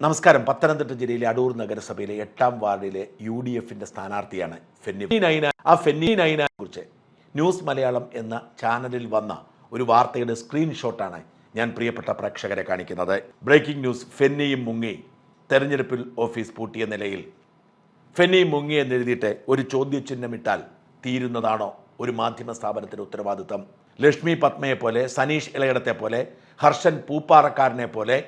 നമസ്കാരം. പത്തനംതിട്ട ജില്ലയിലെ അടൂർ നഗരസഭയിലെ എട്ടാം വാർഡിലെ യു ഡി എഫിന്റെ സ്ഥാനാർത്ഥിയാണ് ഫെന്നി. ഫെന്നി നൈന. ആ ഫെന്നി നൈനെ കുറിച്ച് ന്യൂസ് മലയാളം എന്ന ചാനലിൽ വന്ന ഒരു വാർത്തയുടെ സ്ക്രീൻഷോട്ടാണ് ഞാൻ പ്രിയപ്പെട്ട പ്രേക്ഷകരെ കാണിക്കുന്നത്. ബ്രേക്കിംഗ് ന്യൂസ് ഫെന്നിയും മുങ്ങി തെരഞ്ഞെടുപ്പിൽ ഓഫീസ് പൂട്ടിയ നിലയിൽ. ഫെന്നി മുങ്ങി എന്നെഴുതിയിട്ട് ഒരു ചോദ്യചിഹ്നമിട്ടാൽ തീരുന്നതാണോ ഒരു മാധ്യമ സ്ഥാപനത്തിന്റെ ഉത്തരവാദിത്തം ലക്ഷ്മി പത്മയെ പോലെ സനീഷ് ഇളയിടത്തെ പോലെ ഹർഷൻ പൂപ്പാറക്കാരനെ പോലെ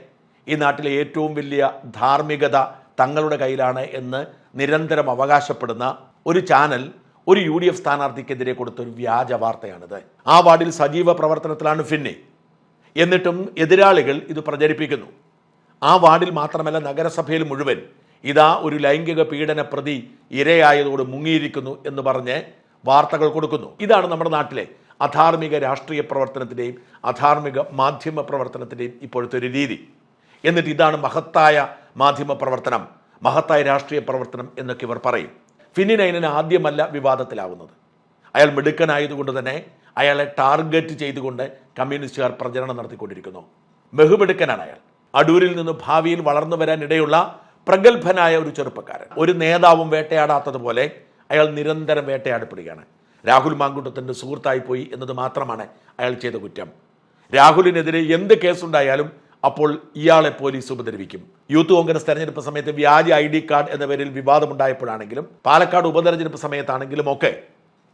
ഈ നാട്ടിലെ ഏറ്റവും വലിയ ധാർമ്മികത തങ്ങളുടെ കയ്യിലാണ് എന്ന് നിരന്തരം അവകാശപ്പെടുന്ന ഒരു ചാനൽ ഒരു യു ഡി എഫ് സ്ഥാനാർത്ഥിക്കെതിരെ കൊടുത്ത ഒരു വ്യാജ വാർത്തയാണിത്. ആ വാർഡിൽ സജീവ പ്രവർത്തനത്തിലാണ് ഫിന്നി. എന്നിട്ടും എതിരാളികൾ ഇത് പ്രചരിപ്പിക്കുന്നു. ആ വാർഡിൽ മാത്രമല്ല നഗരസഭയിൽ മുഴുവൻ ഇതാ ഒരു ലൈംഗിക പീഡന പ്രതി ഇരയായതോട് മുങ്ങിയിരിക്കുന്നു എന്ന് പറഞ്ഞ് വാർത്തകൾ കൊടുക്കുന്നു. ഇതാണ് നമ്മുടെ നാട്ടിലെ അധാർമിക രാഷ്ട്രീയ പ്രവർത്തനത്തിന്റെയും അധാർമിക മാധ്യമ പ്രവർത്തനത്തിന്റെയും ഇപ്പോഴത്തെ ഒരു രീതി. എന്നിട്ട് ഇതാണ് മഹത്തായ മാധ്യമ പ്രവർത്തനം മഹത്തായ രാഷ്ട്രീയ പ്രവർത്തനം എന്നൊക്കെ ഇവർ പറയും. ഫിന്നി നൈനൻ ആദ്യമല്ല വിവാദത്തിലാവുന്നത്. അയാൾ മിടുക്കനായതുകൊണ്ട് തന്നെ അയാളെ ടാർഗറ്റ് ചെയ്തുകൊണ്ട് കമ്മ്യൂണിസ്റ്റുകാർ പ്രചരണം നടത്തിക്കൊണ്ടിരിക്കുന്നു. ബഹുമിടുക്കനാണ് അയാൾ. അടൂരിൽ നിന്ന് ഭാവിയിൽ വളർന്നു വരാനിടയുള്ള പ്രഗത്ഭനായ ഒരു ചെറുപ്പക്കാരൻ. ഒരു നേതാവും വേട്ടയാടാത്തതുപോലെ അയാൾ നിരന്തരം വേട്ടയാടപ്പെടുകയാണ്. രാഹുൽ മാങ്കുട്ടത്തിന്റെ സുഹൃത്തായി പോയി എന്നത് മാത്രമാണ് അയാൾ ചെയ്ത കുറ്റം. രാഹുലിനെതിരെ എന്ത് കേസുണ്ടായാലും അപ്പോൾ ഇയാളെ പോലീസ് ഉപദ്രവിക്കും. യൂത്ത് കോൺഗ്രസ് തെരഞ്ഞെടുപ്പ് സമയത്ത് വ്യാജ ഐ ഡി കാർഡ് എന്ന പേരിൽ വിവാദമുണ്ടായപ്പോഴാണെങ്കിലും പാലക്കാട് ഉപതെരഞ്ഞെടുപ്പ് സമയത്താണെങ്കിലും ഒക്കെ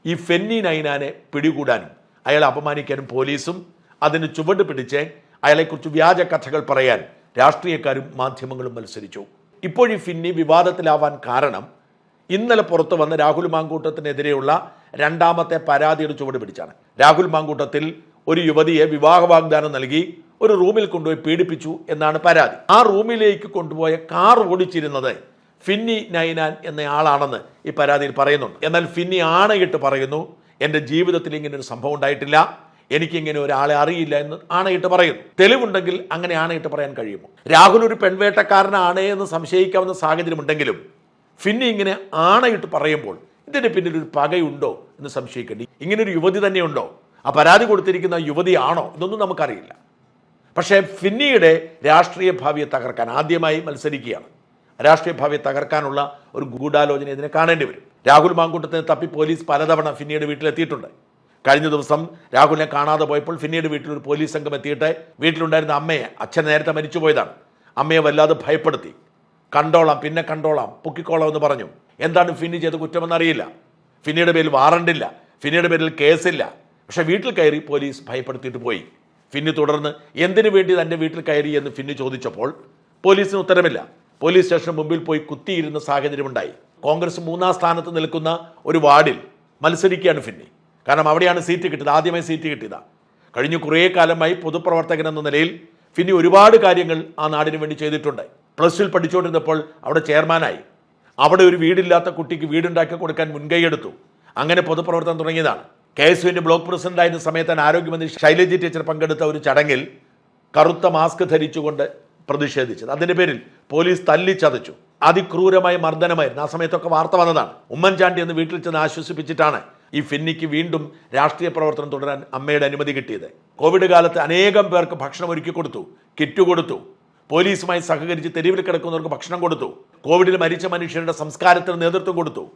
ഈ ഫെന്നി നൈനാനെ പിടികൂടാനും അയാളെ അപമാനിക്കാനും പോലീസും അതിന് ചുവട് പിടിച്ച് അയാളെക്കുറിച്ച് വ്യാജ കഥകൾ പറയാൻ രാഷ്ട്രീയക്കാരും മാധ്യമങ്ങളും മത്സരിച്ചു. ഇപ്പോഴീ ഫിന്നി വിവാദത്തിലാവാൻ കാരണം ഇന്നലെ പുറത്തു വന്ന രാഹുൽ മാങ്കൂട്ടത്തിനെതിരെയുള്ള രണ്ടാമത്തെ പരാതിയുടെ ചുവട് പിടിച്ചാണ്. രാഹുൽ മാങ്കൂട്ടത്തിൽ ഒരു യുവതിയെ വിവാഹ വാഗ്ദാനം നൽകി ഒരു റൂമിൽ കൊണ്ടുപോയി പീഡിപ്പിച്ചു എന്നാണ് പരാതി. ആ റൂമിലേക്ക് കൊണ്ടുപോയ കാർ ഓടിച്ചിരുന്നത് ഫിന്നി നൈനാൻ എന്നയാളാണെന്ന് ഈ പരാതിയിൽ പറയുന്നുണ്ട്. എന്നാൽ ഫിന്നി ആണയിട്ട് പറയുന്നു എന്റെ ജീവിതത്തിൽ ഇങ്ങനെ ഒരു സംഭവം ഉണ്ടായിട്ടില്ല. എനിക്കിങ്ങനെ ഒരാളെ അറിയില്ല എന്ന് ആണയിട്ട് പറയുന്നു. തെളിവുണ്ടെങ്കിൽ അങ്ങനെ ആണയിട്ട് പറയാൻ കഴിയുമോ? രാഹുൽ ഒരു പെൺവേട്ടക്കാരനാണ് എന്ന് സംശയിക്കാവുന്ന സാഹചര്യമുണ്ടെങ്കിലും ഫിന്നി ഇങ്ങനെ ആണയിട്ട് പറയുമ്പോൾ ഇതിന്റെ പിന്നിൽ ഒരു പകയുണ്ടോ എന്ന് സംശയിക്കേണ്ടി ഇങ്ങനൊരു യുവതി തന്നെയുണ്ടോ? ആ പരാതി കൊടുത്തിരിക്കുന്ന യുവതിയാണോ ഇതൊന്നും നമുക്കറിയില്ല. പക്ഷേ ഫിന്നിയുടെ രാഷ്ട്രീയ ഭാവിയെ തകർക്കാൻ ആദ്യമായി മത്സരിക്കുകയാണ്. രാഷ്ട്രീയ ഭാവിയെ തകർക്കാനുള്ള ഒരു ഗൂഢാലോചന ഇതിനെ കാണേണ്ടി വരും. രാഹുൽ മാങ്കൂട്ടത്തിന് തപ്പി പോലീസ് പലതവണ ഫിന്നിയുടെ വീട്ടിലെത്തിയിട്ടുണ്ട്. കഴിഞ്ഞ ദിവസം രാഹുലിനെ കാണാതെ പോയപ്പോൾ ഫിന്നിയുടെ വീട്ടിൽ ഒരു പോലീസ് സംഘം എത്തിയിട്ട് വീട്ടിലുണ്ടായിരുന്ന അമ്മയെ അച്ഛൻ നേരത്തെ മരിച്ചു പോയതാണ് അമ്മയെ വല്ലാതെ ഭയപ്പെടുത്തി. കണ്ടോളാം പിന്നെ കണ്ടോളാം പൊക്കിക്കോളാം എന്ന് പറഞ്ഞു. എന്താണ് ഫിന്നി ചെയ്ത കുറ്റമെന്നറിയില്ല ഫിന്നിയുടെ പേരിൽ വാറണ്ടില്ല ഫിന്നിയുടെ പേരിൽ കേസില്ല പക്ഷെ വീട്ടിൽ കയറി പോലീസ് ഭയപ്പെടുത്തിയിട്ട് പോയി. ഫിന്നി തുടർന്ന് എന്തിനു വേണ്ടി തന്റെ വീട്ടിൽ കയറി എന്ന് ഫിന്നി ചോദിച്ചപ്പോൾ പോലീസിന് ഉത്തരമില്ല. പോലീസ് സ്റ്റേഷന് മുമ്പിൽ പോയി കുത്തിയിരുന്ന സാഹചര്യമുണ്ടായി. കോൺഗ്രസ് മൂന്നാം സ്ഥാനത്ത് നിൽക്കുന്ന ഒരു വാർഡിൽ മത്സരിക്കുകയാണ് ഫിന്നി. കാരണം അവിടെയാണ് സീറ്റ് കിട്ടിയത്. ആദ്യമായി സീറ്റ് കിട്ടിയതാണ് കഴിഞ്ഞ കുറേ കാലമായി പൊതുപ്രവർത്തകൻ എന്ന നിലയിൽ ഫിന്നി ഒരുപാട് കാര്യങ്ങൾ ആ നാടിന് വേണ്ടി ചെയ്തിട്ടുണ്ട്. പ്ലസ് ടുവിൽ പഠിച്ചുകൊണ്ടിരുന്നപ്പോൾ അവിടെ ചെയർമാനായി. അവിടെ ഒരു വീടില്ലാത്ത കുട്ടിക്ക് വീടുണ്ടാക്കി കൊടുക്കാൻ മുൻകൈയെടുത്തു അങ്ങനെ പൊതുപ്രവർത്തനം തുടങ്ങിയതാണ്. കെ എസ് യുവിന്റെ ബ്ലോക്ക് പ്രസിഡന്റ് ആയിരുന്ന സമയത്താണ് ആരോഗ്യമന്ത്രി ശൈലജി ടീച്ചർ പങ്കെടുത്ത ഒരു ചടങ്ങിൽ കറുത്ത മാസ്ക് ധരിച്ചുകൊണ്ട് പ്രതിഷേധിച്ചത്. അതിന്റെ പേരിൽ പോലീസ് തല്ലിച്ചതച്ചു. അതിക്രൂരമായ മർദ്ദനമായിരുന്നു. ആ സമയത്തൊക്കെ വാർത്ത വന്നതാണ്. ഉമ്മൻചാണ്ടി എന്ന് വീട്ടിൽ ചെന്ന് ആശ്വസിപ്പിച്ചിട്ടാണ് ഈ ഫിന്നിക്ക് വീണ്ടും രാഷ്ട്രീയ പ്രവർത്തനം തുടരാൻ അമ്മയുടെ അനുമതി കിട്ടിയത്. കോവിഡ് കാലത്ത് അനേകം പേർക്ക് ഭക്ഷണം ഒരുക്കി കൊടുത്തു കിറ്റ് കൊടുത്തു പോലീസുമായി സഹകരിച്ച് തെരുവിൽ കിടക്കുന്നവർക്ക് ഭക്ഷണം കൊടുത്തു കോവിഡിൽ മരിച്ച മനുഷ്യരുടെ സംസ്കാരത്തിന് നേതൃത്വം കൊടുത്തു.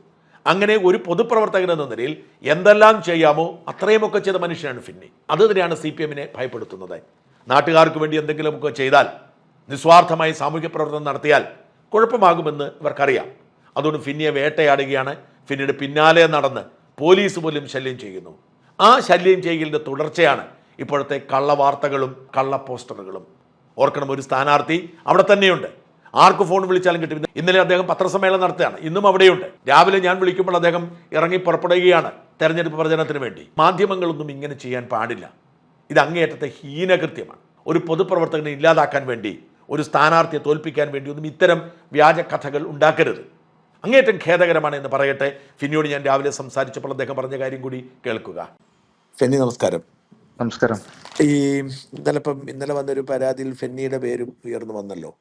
അങ്ങനെ ഒരു പൊതുപ്രവർത്തകൻ എന്ന നിലയിൽ എന്തെല്ലാം ചെയ്യാമോ അത്രയുമൊക്കെ ചെയ്ത മനുഷ്യനാണ് ഫിന്നി. അത് തന്നെയാണ് സി പി എമ്മിനെ ഭയപ്പെടുത്തുന്നത്. നാട്ടുകാർക്ക് വേണ്ടി എന്തെങ്കിലുമൊക്കെ ചെയ്താൽ നിസ്വാർത്ഥമായി സാമൂഹ്യ പ്രവർത്തനം നടത്തിയാൽ കുഴപ്പമാകുമെന്ന് ഇവർക്കറിയാം. അതുകൊണ്ട് ഫിന്നിയെ വേട്ടയാടുകയാണ്. ഫിന്നിയുടെ പിന്നാലെ നടന്ന് പോലീസ് പോലും ശല്യം ചെയ്യുന്നു. ആ ശല്യം ചെയ്യലിന്റെ തുടർച്ചയാണ് ഇപ്പോഴത്തെ കള്ളവാർത്തകളും കള്ള പോസ്റ്ററുകളും ഓർക്കണം ഒരു സ്ഥാനാർത്ഥി അവിടെ തന്നെയുണ്ട്. ആർക്ക് ഫോൺ വിളിച്ചാലും കിട്ടും. ഇന്നലെ അദ്ദേഹം പത്രസമ്മേളനം നടത്തുകയാണ്. ഇന്നും അവിടെയുണ്ട്. രാവിലെ ഞാൻ വിളിക്കുമ്പോൾ അദ്ദേഹം ഇറങ്ങി പുറപ്പെടുകയാണ് തെരഞ്ഞെടുപ്പ് പ്രചരണത്തിന് വേണ്ടി. മാധ്യമങ്ങളൊന്നും ഇങ്ങനെ ചെയ്യാൻ പാടില്ല. ഇത് അങ്ങേയറ്റത്തെ ഹീനകൃത്യമാണ്. ഒരു പൊതുപ്രവർത്തകനെ ഇല്ലാതാക്കാൻ വേണ്ടി ഒരു സ്ഥാനാർത്ഥിയെ തോൽപ്പിക്കാൻ വേണ്ടി ഒന്നും ഇത്തരം വ്യാജ കഥകൾ ഉണ്ടാക്കരുത്. അങ്ങേയറ്റം ഖേദകരമാണ് എന്ന് പറയട്ടെ. ഫിന്നിയോട് ഞാൻ രാവിലെ സംസാരിച്ചപ്പോൾ അദ്ദേഹം പറഞ്ഞ കാര്യം കൂടി കേൾക്കുക. ഫെന്നി നമസ്കാരം. നമസ്കാരം. ഈ ഇന്നലെ ഇപ്പം ഇന്നലെ വന്നൊരു പരാതിയിൽ ഫെന്നിയുടെ പേരും ഉയർന്നു വന്നല്ലോ.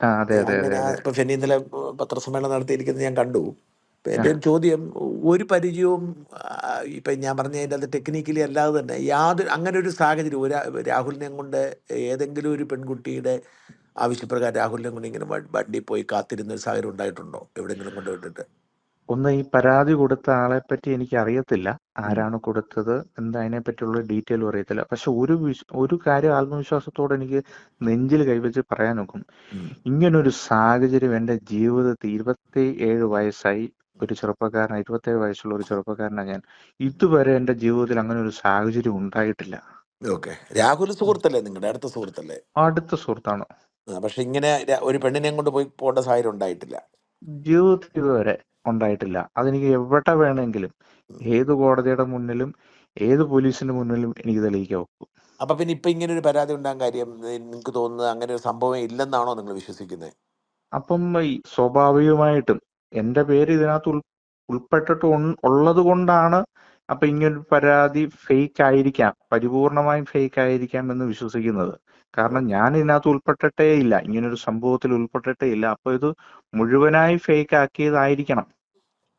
അങ്ങനെ ഇപ്പൊ ഫെന്നി ഇന്നലെ പത്രസമ്മേളനം നടത്തിയിരിക്കുന്നത് ഞാൻ കണ്ടു. ഒരു ചോദ്യം ഒരു പരിചയവും ഇപ്പൊ ഞാൻ പറഞ്ഞ അതിന്റെ അത് ടെക്നിക്കലി അല്ലാതെ തന്നെ യാതൊരു അങ്ങനെ ഒരു സാഹചര്യം ഒരു രാഹുലിനെ കൊണ്ട് ഏതെങ്കിലും ഒരു പെൺകുട്ടിയുടെ ആവശ്യപ്രകാരം രാഹുലിനെ കൊണ്ട് ഇങ്ങനെ വണ്ടി പോയി കാത്തിരുന്ന ഒരു സാഹചര്യം ഉണ്ടായിട്ടുണ്ടോ? എവിടെയെങ്കിലും കൊണ്ടുവിട്ടിട്ട് ഒന്ന് ഈ പരാതി കൊടുത്ത ആളെ പറ്റി എനിക്ക് അറിയത്തില്ല ആരാണ് കൊടുത്തത്? എന്താ അതിനെ പറ്റിയുള്ള ഡീറ്റെയിൽ അറിയത്തില്ല. പക്ഷെ ഒരു ഒരു കാര്യം ആത്മവിശ്വാസത്തോടെ എനിക്ക് നെഞ്ചിൽ കൈവച്ച് പറയാൻ നോക്കും. ഇങ്ങനൊരു സാഹചര്യം എന്റെ ജീവിതത്തിൽ ഇരുപത്തി ഏഴ് വയസ്സായി. ഒരു ചെറുപ്പക്കാരൻ ഇരുപത്തേഴ് വയസ്സുള്ള ഒരു ചെറുപ്പക്കാരനാണ് ഞാൻ. ഇതുവരെ എന്റെ ജീവിതത്തിൽ അങ്ങനെ ഒരു സാഹചര്യം ഉണ്ടായിട്ടില്ല. ഓക്കെ. രാഹുൽ സുഹൃത്തല്ലേ നിങ്ങളുടെ അടുത്ത സുഹൃത്തല്ലേ? അടുത്ത സുഹൃത്താണ്. പക്ഷെ ഇങ്ങനെ ഒരു പെണ്ണിനെ കൊണ്ട് പോയി പോകേണ്ട സാഹചര്യം ഉണ്ടായിട്ടില്ല. ജീവിതത്തിൽ ഇതുവരെ ഉണ്ടായിട്ടില്ല. അതെനിക്ക് എവിടെ വേണമെങ്കിലും ഏത് കോടതിയുടെ മുന്നിലും ഏത് പോലീസിന്റെ മുന്നിലും എനിക്ക് തെളിയിക്കാൻ ഒക്കും. അപ്പൊ പിന്നെ ഇപ്പൊ ഇങ്ങനെ ഒരു പരാതി ഉണ്ടാകാൻ കാര്യം നിങ്ങൾക്ക് തോന്നുന്നത് അങ്ങനെ ഒരു സംഭവം ഇല്ലെന്നാണോ നിങ്ങൾ വിശ്വസിക്കുന്നത് അപ്പം ഈ സ്വാഭാവികമായിട്ടും എന്റെ പേര് ഇതിനകത്ത് ഉൾ ഉൾപ്പെട്ടിട്ട് ഉള്ളത് കൊണ്ടാണ് അപ്പൊ ഇങ്ങനൊരു പരാതി ഫേക്ക് ആയിരിക്കാം പരിപൂർണമായും ഫേക്ക് ആയിരിക്കാം എന്ന് വിശ്വസിക്കുന്നത്. കാരണം ഞാൻ ഇതിനകത്ത് ഉൾപ്പെട്ടിട്ടേ ഇല്ല ഇങ്ങനൊരു സംഭവത്തിൽ ഉൾപ്പെട്ടിട്ടേ ഇല്ല. അപ്പൊ ഇത് മുഴുവനായി ഫേക്ക് ആക്കിയതായിരിക്കണം.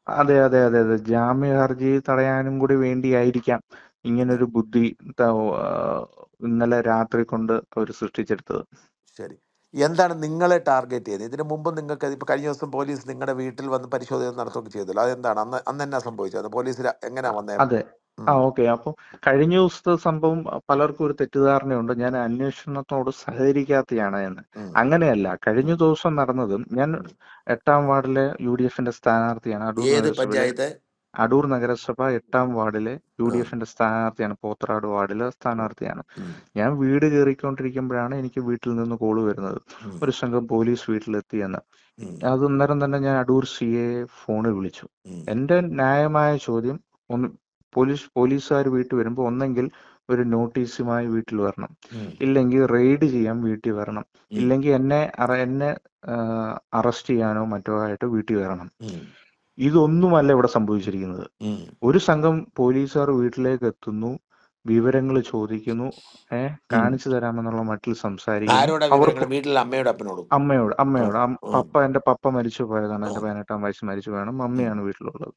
അതെ അതെ അതെ അതെ. ജാമ്യ ഹർജി തടയാനും കൂടി വേണ്ടിയായിരിക്കാം ഇങ്ങനൊരു ബുദ്ധി ത- ബുദ്ധി ഇന്നലെ രാത്രി കൊണ്ട് അവർ സൃഷ്ടിച്ചെടുത്തത്. ശരി. എന്താണ് നിങ്ങളെ ടാർഗറ്റ് ചെയ്തത്? ഇതിനു മുമ്പ് നിങ്ങൾക്ക് ഇപ്പൊ കഴിഞ്ഞ ദിവസം പോലീസ് നിങ്ങളുടെ വീട്ടിൽ വന്ന് പരിശോധന നടത്തുകയൊക്കെ ചെയ്തല്ലോ. അതെന്താണ്? അന്ന് അന്ന് എന്നാ സംഭവിച്ചത്? പോലീസ് എങ്ങനെയാ വന്നേ അതെ. ആ ഓക്കെ. അപ്പൊ കഴിഞ്ഞ ദിവസത്തെ സംഭവം പലർക്കും ഒരു തെറ്റിദ്ധാരണയുണ്ട്. ഞാൻ അന്വേഷണത്തോട് സഹകരിക്കാത്തയാണ് എന്ന്. അങ്ങനെയല്ല കഴിഞ്ഞ ദിവസം നടന്നതും ഞാൻ. എട്ടാം വാർഡിലെ യു ഡി എഫിന്റെ സ്ഥാനാർത്ഥിയാണ് അടൂർ പഞ്ചായത്ത്? അടൂർ നഗരസഭ എട്ടാം വാർഡിലെ യു ഡി എഫിന്റെ സ്ഥാനാർത്ഥിയാണ്. പോത്തറാട് വാർഡിലെ സ്ഥാനാർത്ഥിയാണ്. ഞാൻ വീട് കയറിക്കൊണ്ടിരിക്കുമ്പോഴാണ് എനിക്ക് വീട്ടിൽ നിന്ന് കോൾ വരുന്നത്. ഒരു സംഘം പോലീസ് വീട്ടിലെത്തിയെന്ന് എന്ന്. അത് അന്നേരം തന്നെ ഞാൻ അടൂർ സി എ ഫോണിൽ വിളിച്ചു. എന്റെ ന്യായമായ ചോദ്യം ഒന്ന് പോലീസ് പോലീസുകാർ വീട്ടിൽ വരുമ്പോൾ ഒന്നെങ്കിൽ ഒരു നോട്ടീസുമായി വീട്ടിൽ വരണം. ഇല്ലെങ്കിൽ റെയ്ഡ് ചെയ്യാൻ വീട്ടിൽ വരണം. ഇല്ലെങ്കിൽ എന്നെ എന്നെ അറസ്റ്റ് ചെയ്യാനോ മറ്റോ ആയിട്ട് വീട്ടിൽ വരണം. ഇതൊന്നുമല്ല ഇവിടെ സംഭവിച്ചിരിക്കുന്നത്. ഒരു സംഘം പോലീസുകാർ വീട്ടിലേക്ക് എത്തുന്നു വിവരങ്ങൾ ചോദിക്കുന്നു ഏ കാണിച്ചു തരാമെന്നുള്ള മട്ടിൽ സംസാരിക്കുന്നു. വീട്ടിൽ അമ്മയോടും അപ്പനോടും? അമ്മയോട് അമ്മയോട്. പപ്പ എന്റെ പപ്പ മരിച്ചു പോയതാണ്. എന്റെ. പതിനെട്ടാം വയസ്സ് മരിച്ചു പോയതാണ്. മമ്മിയാണ് വീട്ടിലുള്ളത്.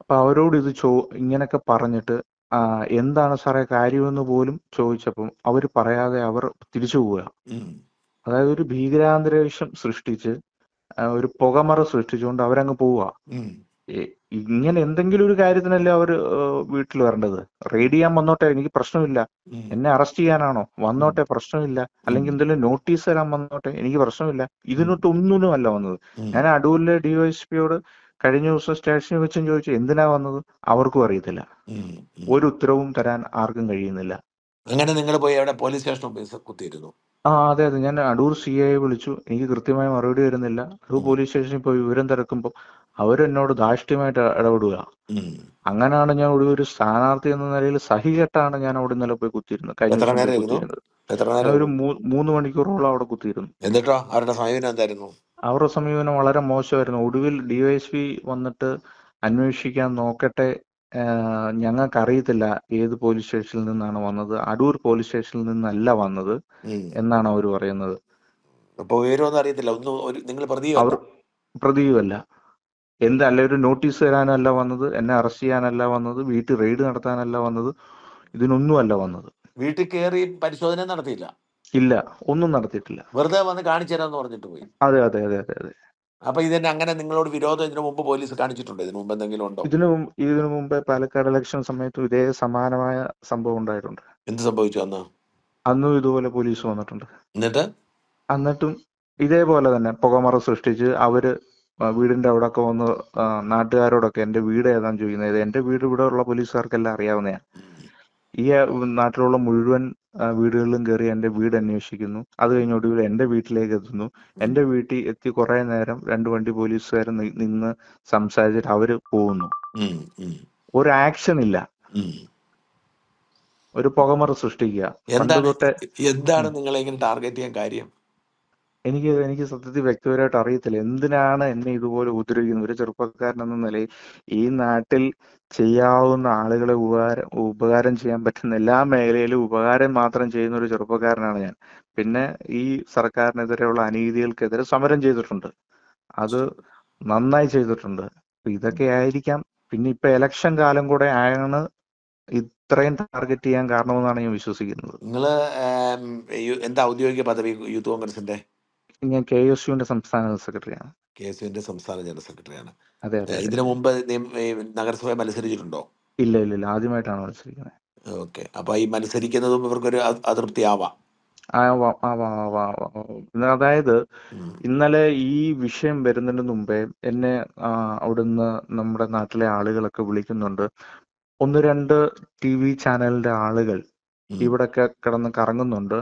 അപ്പൊ അവരോട് ഇത് ചോ ഇങ്ങനൊക്കെ പറഞ്ഞിട്ട് ആ എന്താണ് സാറേ കാര്യമെന്ന് പോലും ചോദിച്ചപ്പം അവർ പറയാതെ അവർ തിരിച്ചു പോവുക. ഉം. അതായത് ഒരു ഭീകരാന്തരീക്ഷം സൃഷ്ടിച്ച് ആ, ഒരു പുകമറ സൃഷ്ടിച്ചുകൊണ്ട് അവരങ്ങ് പോവുക. ഉം. ഇങ്ങനെ എന്തെങ്കിലും ഒരു കാര്യത്തിനല്ലേ അവർ വീട്ടിൽ വരേണ്ടത്? റെയ്ഡ് ചെയ്യാൻ വന്നോട്ടെ എനിക്ക് പ്രശ്നമില്ല. ഉം. എന്നെ അറസ്റ്റ് ചെയ്യാനാണോ? വന്നോട്ടെ പ്രശ്നമില്ല. അല്ലെങ്കിൽ എന്തെങ്കിലും നോട്ടീസ് തരാൻ വന്നോട്ടെ എനിക്ക് പ്രശ്നമില്ല. ഇതിനൊട്ട് ഒന്നിനും അല്ല വന്നത്. ഉം. ഞാൻ അടൂരിലെ ഡിവൈഎസ്പിയോട് കഴിഞ്ഞ ദിവസം സ്റ്റേഷനിൽ വെച്ചും ചോദിച്ചു എന്തിനാ വന്നത്? അവർക്കും അറിയത്തില്ല. ഒരു ഉത്തരവും തരാൻ ആർക്കും കഴിയുന്നില്ല. അങ്ങനെ നിങ്ങൾ പോയി അവിടെ പോലീസ് സ്റ്റേഷൻ കുത്തിയിരുന്നു? ആ അതെ അതെ. ഞാൻ അടൂർ സി ഐ വിളിച്ചു. എനിക്ക് കൃത്യമായി മറുപടി വരുന്നില്ല. അടൂർ പോലീസ് സ്റ്റേഷനിൽ പോയി വിവരം തിരക്കുമ്പോൾ അവരെന്നോട് ധാർഷ്ട്യമായിട്ട് ഇടപെടുക. അങ്ങനെയാണ് ഞാൻ ഒരു ഒരു സ്ഥാനാർത്ഥി എന്ന നിലയിൽ സഹികെട്ടാണ് ഞാൻ അവിടെ ഇന്നലെ പോയി കുത്തിയിരുന്നത്. കഴിഞ്ഞ ഒരു മൂന്ന് മണിക്കൂറോളം അവിടെ കുത്തിയിരുന്നു. എന്നിട്ടോ? അവരുടെ സമീപനം എന്തായിരുന്നു? അവരുടെ സമീപനം വളരെ മോശമായിരുന്നു. ഒടുവിൽ ഡിവൈഎസ്പി വന്നിട്ട് അന്വേഷിക്കാൻ നോക്കട്ടെ ഞങ്ങൾക്ക് അറിയത്തില്ല ഏത് പോലീസ് സ്റ്റേഷനിൽ നിന്നാണ് വന്നത്. അടൂർ പോലീസ് സ്റ്റേഷനിൽ നിന്നല്ല വന്നത് എന്നാണ് അവർ പറയുന്നത്. അറിയത്തില്ല. നിങ്ങൾ അവർ പ്രതിയുമല്ല എന്തല്ല ഒരു നോട്ടീസ് തരാനല്ല വന്നത് എന്നെ അറസ്റ്റ് ചെയ്യാനല്ല വന്നത് വീട്ടിൽ റെയ്ഡ് നടത്താനല്ല വന്നത് ഇതിനൊന്നുമല്ല വന്നത്. വീട്ടിൽ കയറി പരിശോധന നടത്തിയില്ല? ഇല്ല ഒന്നും നടത്തിയിട്ടില്ല. വെറുതെ വന്ന് കാണിച്ചു തരാന്ന് പറഞ്ഞിട്ട് പോയി. അതെ അതെ അതെ അതെ അതെ. അപ്പൊ ഇതിന് അങ്ങനെ നിങ്ങളോട് വിരോധം ഇതിനു മുമ്പ് പോലീസ് കാണിച്ചിട്ടുണ്ടോ? ഇതിനു മുമ്പ് എന്തെങ്കിലും ഉണ്ടോ? ഇതിനു മുമ്പ് ഇതിനു മുമ്പ് പാലക്കാട് ഇലക്ഷൻ സമയത്തും ഇതേ സമാനമായ സംഭവം ഉണ്ടായിട്ടുണ്ട്. എന്ത് സംഭവിച്ചു അന്ന്? അന്നും ഇതുപോലെ പോലീസ് വന്നിട്ടുണ്ട്. എന്നിട്ട്? എന്നിട്ടും ഇതേപോലെ തന്നെ പുകമറ സൃഷ്ടിച്ച് അവർ വീടിന്റെ അവിടെ ഒക്കെ വന്ന് നാട്ടുകാരോടൊക്കെ എന്റെ വീട് ഏതാന്ന് ചോദിക്കുന്നത് എന്റെ വീട് ഇവിടെ ഉള്ള പോലീസുകാർക്കെല്ലാം അറിയാവുന്നതാണ്. ഈ നാട്ടിലുള്ള മുഴുവൻ വീടുകളിലും കയറി എന്റെ വീട് അന്വേഷിക്കുന്നു. അത് കഴിഞ്ഞ് ഒടുവിൽ എന്റെ വീട്ടിലേക്ക് എത്തുന്നു. എന്റെ വീട്ടിൽ എത്തി കുറെ നേരം രണ്ട് വണ്ടി പോലീസുകാർ നിന്ന് സംസാരിച്ചിട്ട് അവർ പോകുന്നു. ഒരു ആക്ഷൻ ഇല്ല. ഒരു പുകമറ സൃഷ്ടിക്കുക. എന്താണ് എന്താണ് നിങ്ങളെ ഇങ്ങനെ ടാർഗറ്റ് ചെയ്യാൻ കാര്യം? എനിക്ക് എനിക്ക് സത്യത്തിൽ വ്യക്തിപരമായിട്ട് അറിയത്തില്ല. എന്തിനാണ് എന്നെ ഇതുപോലെ ഉപദ്രവിക്കുന്നത്? ഒരു ചെറുപ്പക്കാരൻ എന്ന നിലയിൽ ഈ നാട്ടിൽ ചെയ്യാവുന്ന ആളുകളെ ഉപകാരം ഉപകാരം ചെയ്യാൻ പറ്റുന്ന എല്ലാ മേഖലയിലും ഉപകാരം മാത്രം ചെയ്യുന്ന ഒരു ചെറുപ്പക്കാരനാണ് ഞാൻ. പിന്നെ ഈ സർക്കാരിനെതിരെയുള്ള അനീതികൾക്കെതിരെ സമരം ചെയ്തിട്ടുണ്ട്. അത് നന്നായി ചെയ്തിട്ടുണ്ട്. ഇതൊക്കെ ആയിരിക്കാം. പിന്നെ ഇപ്പൊ ഇലക്ഷൻ കാലം കൂടെ ആണ് ഇത്രയും ടാർഗറ്റ് ചെയ്യാൻ കാരണമെന്നാണ് ഞാൻ വിശ്വസിക്കുന്നത്. നിങ്ങൾ എന്താ ഔദ്യോഗിക പദവി യൂത്ത് കോൺഗ്രസിന്റെ? ഞാൻ കെ എസ് യുവിന്റെ സംസ്ഥാന സെക്രട്ടറിയാണ്. കെ എസ് യുവിന്റെ സംസ്ഥാന ജനറൽ സെക്രട്ടറിയാണ്. അതെ അതെ ഇതിനു മുമ്പ് നഗരസഭ മത്സരിച്ചിട്ടുണ്ടോ? ഇല്ല ഇല്ല ഇല്ല. ആദ്യമായിട്ടാണ് മത്സരിക്കുന്നത്. ഓക്കെ. അപ്പൊ ഈ മത്സരിക്കുന്നതും ഇവർക്കൊരു അതൃപ്തി ആവാം. അതായത് ഇന്നലെ ഈ വിഷയം വരുന്നതിന് മുമ്പേ എന്നെ അവിടുന്ന് നമ്മുടെ നാട്ടിലെ ആളുകളൊക്കെ വിളിക്കുന്നുണ്ട്. ഒന്ന് രണ്ട് ടി വി ചാനലിന്റെ ആളുകൾ. ഇവിടൊക്കെ കിടന്ന് കറങ്ങുന്നുണ്ട്.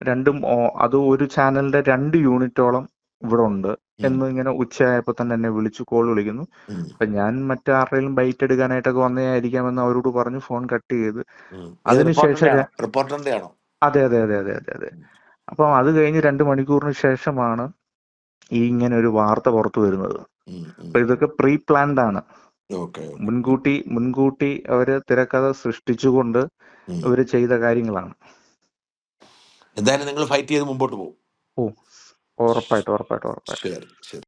രണ്ടും അത് ഒരു ചാനലിന്റെ രണ്ട് യൂണിറ്റോളം ഇവിടെ ഉണ്ട് എന്ന് ഇങ്ങനെ ഉച്ചയായപ്പോ തന്നെ എന്നെ വിളിച്ചു കോൾ വിളിക്കുന്നു. അപ്പൊ ഞാൻ മറ്റാരുടെയും ബൈറ്റ് എടുക്കാനായിട്ടൊക്കെ വന്നതായിരിക്കാമെന്ന് അവരോട് പറഞ്ഞു ഫോൺ കട്ട് ചെയ്ത്. അതിനുശേഷം അതെ അതെ അതെ അതെ അതെ അതെ. അപ്പം അത് കഴിഞ്ഞ് രണ്ട് മണിക്കൂറിന് ശേഷമാണ് ഈ ഇങ്ങനെ ഒരു വാർത്ത പുറത്തു വരുന്നത്. അപ്പൊ ഇതൊക്കെ പ്രീ പ്ലാൻഡ് ആണ്. മുൻകൂട്ടി മുൻകൂട്ടി അവർ തിരക്കഥ സൃഷ്ടിച്ചുകൊണ്ട് ഇവർ ചെയ്ത കാര്യങ്ങളാണ്. എന്തായാലും നിങ്ങൾ ഫൈറ്റ് ചെയ്ത് മുമ്പോട്ട് പോകും. ഓ ഉറപ്പായിട്ടും ഉറപ്പായിട്ടും ഉറപ്പായിട്ടും. ശരി ശരി.